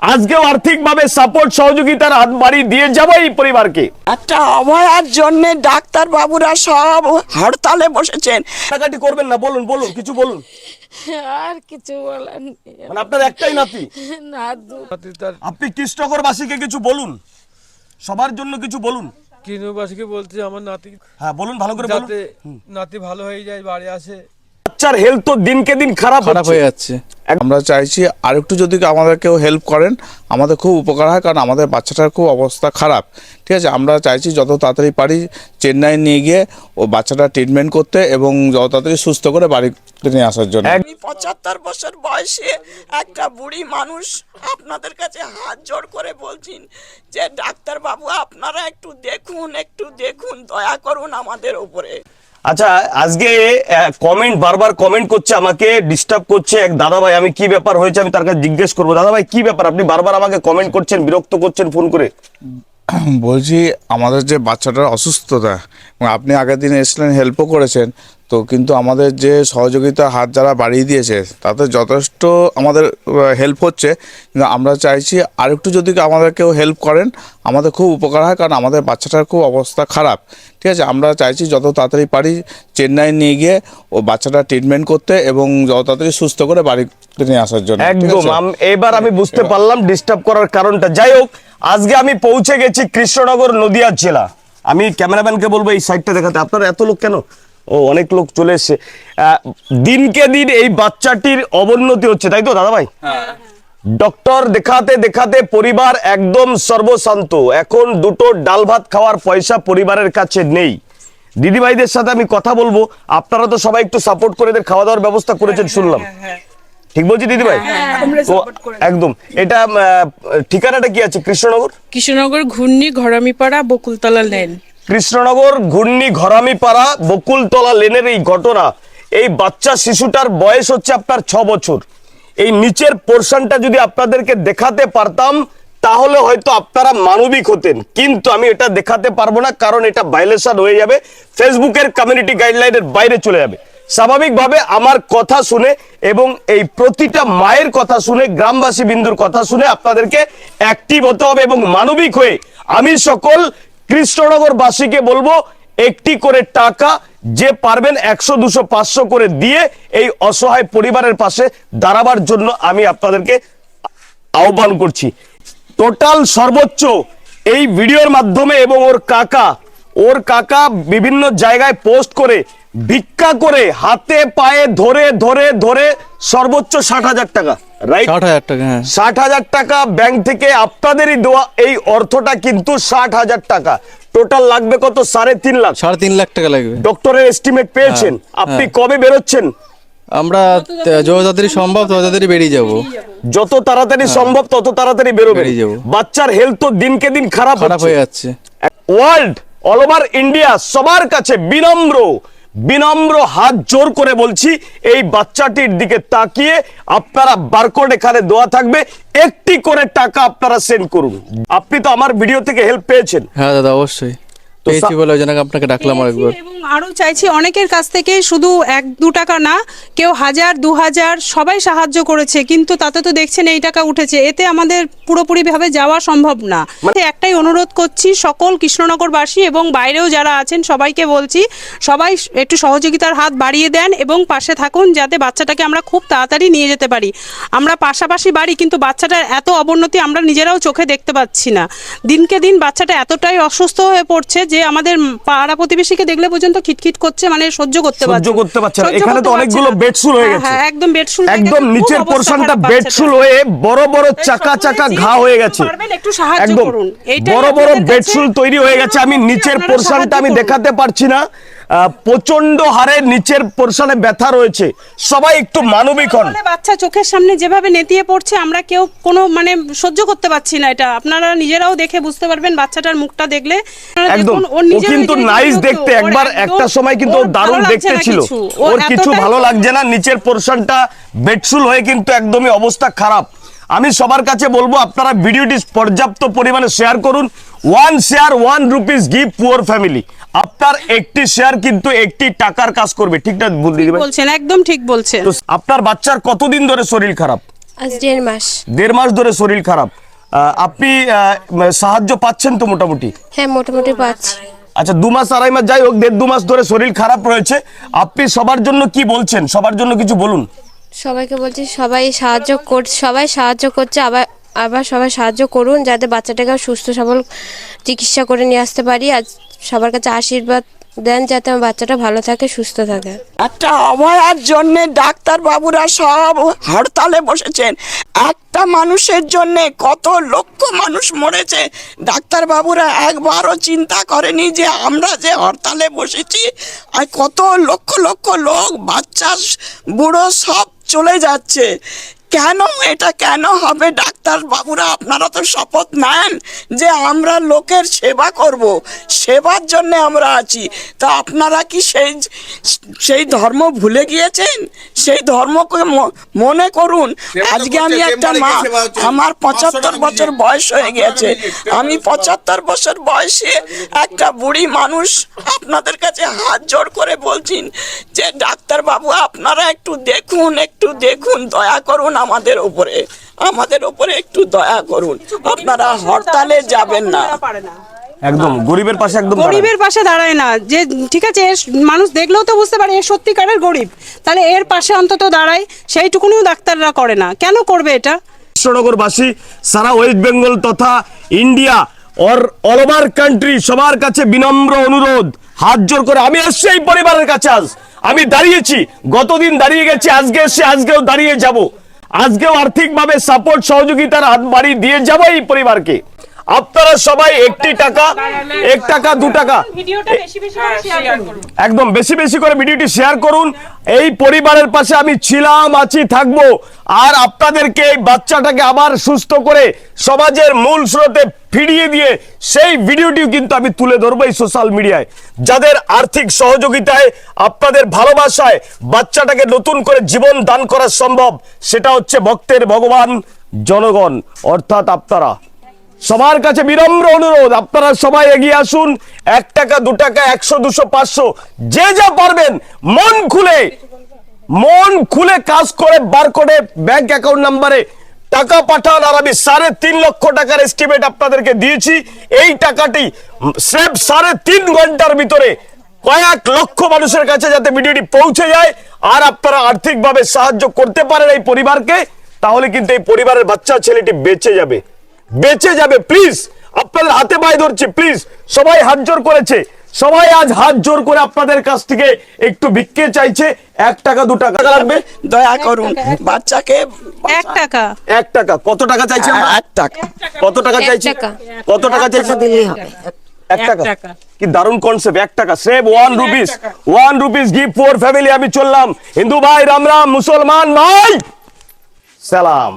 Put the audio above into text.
আজকেও আর্থিকভাবে সাপোর্ট সহযোগিতার হাত বাড়িয়ে দিয়ে যাব এই পরিবারকে। একটা অভয়ার জন্য ডাক্তার বাবুরা সব হরতালে বসেছেন। কাটাকাটি করবেন না বলুন বলুন কিছু বলুন। আর কিছু বলার নেই। মানে আপনার একটাই নাতি? না আপনি কৃষ্ণগরবাসীকে কিছু বলুন। সবার জন্য কিছু বলুন। কিনুবাসীকে বলছি আমার নাতি হ্যাঁ বলুন ভালো করে বলুন। যাতে নাতি ভালো হয়ে যায় বাড়ি আসে। বাচ্চার হেলথ তো দিনকে দিন খারাপ খারাপ হয়ে যাচ্ছে। আমরা চাইছি আরেকটু যদি আমাদের কেউ হেল্প করেন আমাদের খুব উপকার হয় কারণ আমাদের বাচ্চাটার খুব অবস্থা খারাপ। ঠিক আছে? আমরা চাইছি যত তাড়াতাড়ি পারি চেন্নাই নিয়ে গিয়ে ও বাচ্চাটা ট্রিটমেন্ট করতে এবং যত তাড়াতাড়ি সুস্থ করে বাড়িতে নিয়ে আসার জন্য। আমি পঁচাত্তর বছর বয়সে একটা বুড়ি মানুষ আপনাদের কাছে হাত জোড় করে বলছেন যে ডাক্তার বাবু আপনারা একটু দেখুন একটু দেখুন দয়া করুন আমাদের উপরে। আচ্ছা আজকে কমেন্ট বারবার কমেন্ট করছে, আমাকে ডিস্টার্ব করছে এক দাদা ভাই আমি কি ব্যাপার হয়েছে আমি তার কাছে জিজ্ঞেস করব। দাদা ভাই কি ব্যাপার? আপনি বারবার আমাকে কমেন্ট করছেন, বিরক্ত করছেন ফোন করে। বলছি, আমাদের যে বাচ্চাটার অসুস্থতা আপনি আগের দিন এসেছিলেন হেল্পও করেছেন তো কিন্তু আমাদের যে সহযোগিতা হাত যারা বাড়িয়ে দিয়েছে তাতে যথেষ্ট আমাদের হেল্প হচ্ছে। কিন্তু আমরা চাইছি আরেকটু যদি আমাদের কেউ হেল্প করেন আমাদের খুব উপকার হয় কারণ আমাদের বাচ্চাটার খুব অবস্থা খারাপ। ঠিক আছে? আমরা চাইছি যত তাড়াতাড়ি পারি চেন্নাই নিয়ে গিয়ে ও বাচ্চাটা ট্রিটমেন্ট করতে এবং যত তাড়াতাড়ি সুস্থ করে বাড়িতে নিয়ে আসার জন্য। একদম? এবার আমি বুঝতে পারলাম ডিস্টার্ব করার কারণটা। যাই হোক আজকে আমি পৌঁছে গেছি কৃষ্ণনগর নদিয়া জেলা। আমি ক্যামেরাম্যানকে বলব এই সাইডটা দেখাতে। আপনার এত লোক কেন? ও অনেক লোক চলে এসছে। দিনকে দিন এই বাচ্চাটির অবনতি হচ্ছে তাই তো দাদা ভাই ডক্টর দেখাতে দেখাতে পরিবার একদম সর্বশান্ত। এখন দুটো ডাল ভাত খাওয়ার পয়সা পরিবারের কাছে নেই। দিদিভাইদের সাথে আমি কথা বলব। আপনারা তো সবাই একটু সাপোর্ট করে এদের খাওয়া দাওয়ার ব্যবস্থা করেছেন শুনলাম। ঠিক বলছি দিদিভাই? তো একদম। এটা ঠিকানাটা কি আছে? কৃষ্ণনগর? কৃষ্ণনগর ঘূর্ণি ঘরামিপাড়া বকুলতলা লেন। কৃষ্ণনগর, ঘূর্ণি, ঘরামিপাড়া, বকুলতলা লেনের এই ঘটনা। এই বাচ্চা শিশুটার বয়স হচ্ছে আপনার ছ বছর। এই নিচের পোর্শনটা যদি আপনাদেরকে দেখাতে পারতাম, তাহলে হয়তো আপনারা মানবিক হতেন। কিন্তু আমি এটা দেখাতে পারব না, কারণ এটা ভাইলেশন হয়ে যাবে। ফেসবুকের কমিউনিটি গাইডলাইনের বাইরে চলে যাবে। স্বাভাবিকভাবে আমার কথা শুনে এবং এই প্রতিটা মায়ের কথা শুনে, গ্রামবাসী বিন্দুর কথা শুনে আপনাদেরকে অ্যাক্টিভ হতে হবে এবং মানবিক হয়ে আমি সকল কৃষ্ণনগর বাসীকে বলব, একটি করে টাকা যে পারবেন একশো, দুশো, পাঁচশো করে দিয়ে এই অসহায় পরিবারের পাশে দাঁড়াবার জন্য আমি আপনাদেরকে আহ্বান করছি। টোটাল সর্বোচ্চ এই ভিডিওর মাধ্যমে এবং ওর কাকা ওর কাকা বিভিন্ন জায়গায় পোস্ট করে ভিক্ষা করে হাতে পায়ে ধরে ধরে ধরে সর্বোচ্চ ষাট হাজার টাকা রাইট ষাট হাজার টাকা হ্যাঁ। ষাট হাজার টাকা ব্যাংক থেকে আপনাদেরই দেওয়া এই অর্থটা কিন্তু ষাট হাজার টাকা। টোটাল লাগবে কত? সাড়ে তিন লাখ। সাড়ে তিন লাখ টাকা লাগবে। ডক্টরের এস্টিমেট পেয়েছেন। আপনি কবে বেরোচ্ছেন? আমরা যত তাড়াতাড়ি সম্ভব তত তাড়াতাড়ি বেরিয়ে যাব। যত তাড়াতাড়ি সম্ভব তত তাড়াতাড়ি বেরো বেরিয়ে যাব। বাচ্চার হেলথ তো দিনকে দিন খারাপ খারাপ হয়ে যাচ্ছে। ওয়ার্ল্ড অল ওভার ইন্ডিয়া সবার কাছে বিনম্র। বিনম্র হাত জোর করে বলছি এই বাচ্চাটির দিকে তাকিয়ে আপনারা বারকোড এখানে দেওয়া থাকবে একটি করে টাকা আপনারা সেন্ড করুন। আপনি তো আমার ভিডিও থেকে হেল্প পেয়েছেন। হ্যাঁ দাদা অবশ্যই। পেয়েছি বলে ওই জন্য আপনাকে ডাকলাম আরেকবার। এবং আরও চাইছি অনেকের কাছ থেকে শুধু এক দু টাকা না কেউ হাজার দু হাজার সবাই সাহায্য করেছে কিন্তু তাতে তো দেখছেন এই টাকা উঠেছে। এতে আমাদের পুরোপুরি ভাবে যাওয়া সম্ভব না। একটাই অনুরোধ করছি সকল কৃষ্ণনগরবাসী এবং বাইরেও যারা আছেন সবাইকে বলছি সবাই একটু সহযোগিতার হাত বাড়িয়ে দেন এবং পাশে থাকুন যাতে বাচ্চাটাকে আমরা খুব তাড়াতাড়ি নিয়ে যেতে পারি। আমরা পাশাপাশি বাড়ি কিন্তু বাচ্চাটার এত অবনতি আমরা নিজেরাও চোখে দেখতে পাচ্ছি না। দিনকে দিন বাচ্চাটা এতটাই অসুস্থ হয়ে পড়ছে যে আমাদের পাড়া প্রতিবেশীকে দেখলে পর্যন্ত খিটখিট করছে মানে সহ্য করতে পারছে সহ্য করতে পারছে না। এখানে তো অনেকগুলো বেডসুল হয়ে হ্যাঁ, গেছে। হ্যাঁ, একদম বেডসুল হয়ে একদম নিচের পোরশনটা বেডসুল হয়ে বড় বড় চাকা চাকা ঘা হয়ে গেছে। পারবেন একটু সাহায্য করুন। এইটা বড় বড় বেডসুল তৈরি হয়ে গেছে। আমি নিচের পোর্শনটা আমি দেখাতে পারছি না। প্রচণ্ড হারে নিচের পোর্শনে ব্যথা রয়েছে। সবাই একটু মানবিক হন। বাচ্চা চোখের সামনে যেভাবে নেতিয়ে পড়ছে আমরা কেউ কোনো মানে সহ্য করতে পারছি না এটা। আপনারা নিজেরাও দেখে বুঝতে পারবেন বাচ্চাটার মুখটা দেখলে। একদম। ও কিন্তু নাইস দেখতে। একবার একটা সময় কিন্তু দারুণ দেখতে ছিল। ওর কিছু ভালো লাগছে না। নিচের পোর্শনটা বেডশুল হয়ে কিন্তু একদমই অবস্থা খারাপ। আমি সবার কাছে বলব আপনারা ভিডিওটি পর্যাপ্ত পরিমাণে শেয়ার করুন। One share one rupees give poor family আপনার একটি শেয়ার কিন্তু একটি টাকার কাজ করবে। ঠিক না বলছেন একদম ঠিক বলছেন। আপনার বাচ্চার কতদিন ধরে শরীর খারাপ? দেড় মাস। দেড় মাস ধরে শরীর খারাপ। আহ, আপনি আহ, সাহায্য পাচ্ছেন তো মোটামুটি? হ্যাঁ মোটামুটি পাচ্ছি। আচ্ছা দু মাস আড়াই মাস যাই হোক দেড় দু মাস ধরে শরীর খারাপ রয়েছে। আপনি সবার জন্য কি বলছেন? সবার জন্য কিছু বলুন। সবাইকে বলছি, সবাই সাহায্য কর, সবাই সাহায্য করছে, আবার আবার সবাই সাহায্য করুন যাতে বাচ্চাটাকে সুস্থ সবল চিকিৎসা করে নিয়ে আসতে পারি। আর সবার কাছে আশীর্বাদ দেন যাতে আমার বাচ্চাটা ভালো থাকে, সুস্থ থাকে। একটা অভয়ার জন্য ডাক্তার বাবুরা সব হরতালে বসেছেন। একটা মানুষের জন্য কত লক্ষ মানুষ মরেছে। ডাক্তার বাবুরা একবারও চিন্তা করেনি যে আমরা যে হরতালে বসেছি, আর কত লক্ষ লক্ষ লোক, বাচ্চা, বুড়ো সব চলে যাচ্ছে। কেন এটা কেন হবে? ডাক্তার বাবুরা আপনারা তো শপথ নেন যে আমরা লোকের সেবা করব। সেবার জন্য আমরা আছি। তা আপনারা কি সেই সেই ধর্ম ভুলে গিয়েছেন? সেই ধর্মকে মনে করুন। আজকে আমি একটা মা আমার পঁচাত্তর বছর বয়স হয়ে গেছে আমি পঁচাত্তর বছর বয়সে একটা বুড়ি মানুষ আপনাদের কাছে হাত জোড় করে বলছেন যে ডাক্তার বাবু আপনারা একটু দেখুন একটু দেখুন দয়া করুন আমাদের উপরে। আমাদের উপরে একটু দয়া করুন। আপনারা হরতালে যাবেন না। একদম গরিবের পাশে একদম গরিবের পাশে দাঁড়ায় না। যে ঠিক আছে মানুষ দেখলেও তো বুঝতে পারে এ সত্যিকারের গরিব। তাহলে এর পাশে অন্তত দাঁড়ায় সেইটুকুনিও ডাক্তাররা করে না। কেন করবে এটা? কৃষ্ণনগরবাসী সারা ওয়েস্ট বেঙ্গল তথা India or all over country সবার কাছে বিনম্র অনুরোধ। হাত জোর করে, আমি এসছি এই পরিবারের কাছে আজ। আমি দাঁড়িয়েছি, গতদিন দাঁড়িয়ে গেছি, আজকে এসে আজকেও দাঁড়িয়ে যাব। আজকেও আর্থিকভাবে সাপোর্ট সহযোগিতার হাত বাড়ি দিয়ে যাব এই পরিবারকে। আপনারা সবাই একটি টাকা এক টাকা দু টাকা। ভিডিওটা বেশি বেশি করে শেয়ার করুন। একদম বেশি বেশি করে ভিডিওটি শেয়ার করুন। এই পরিবারের পাশে আমি ছিলাম আছি থাকব। আর আপনাদেরকে এই বাচ্চাটাকে আবার সুস্থ করে সমাজের মূল স্রোতে ফিরিয়ে দিয়ে সেই ভিডিওটিও কিন্তু আমি তুলে ধরবো এই সোশ্যাল মিডিয়ায় যাদের আর্থিক সহযোগিতায় আপনাদের ভালোবাসায় বাচ্চাটাকে নতুন করে জীবন দান করা সম্ভব সেটা হচ্ছে ভক্তের ভগবান জনগণ অর্থাৎ আপনারা। সবার কাছে বিনম্র অনুরোধ, আপনারা সবাই এগিয়ে আসুন, এক টাকা, দু টাকা, একশো, দুশো, পাঁচশো, যে যা পারবেন, মন খুলে মন খুলে কাজ করে বার করে ব্যাংক অ্যাকাউন্ট নাম্বারে টাকা পাঠান, আর আমি সাড়ে তিন লক্ষ টাকার এস্টিমেট আপনাদেরকে দিয়েছি। এই টাকাটি স্রেফ সাড়ে তিন ঘণ্টার ভিতরে কয়েক লক্ষ মানুষের কাছে যাতে ভিডিওটি পৌঁছে যায়, আর আপনারা আর্থিকভাবে সাহায্য করতে পারেন এই পরিবারকে, তাহলে কিন্তু এই পরিবারের বাচ্চা, ছেলেটি বেঁচে যাবে। বেঁচে যাবে প্লিজ আপনাদের হাতে পায়ে ধরছি প্লিজ সবাই হাত জোর করেছে। সবাই আজ হাত জোর করে আপনাদের কাছ থেকে একটু ভিক্ষে চাইছে। এক টাকা দু টাকা লাগবে। দয়া করুন বাচ্চাকে এক টাকা। এক টাকা। কত টাকা চাইছে এক টাকা। কত টাকা চাইছে? টাকা। কত টাকা চাইছি? এক টাকা। কি দারুণ কনসেপ্ট এক টাকা। Save one rupees one rupees gift for family আমি চললাম। হিন্দু ভাই রাম রাম মুসলমান ভাই। সালাম।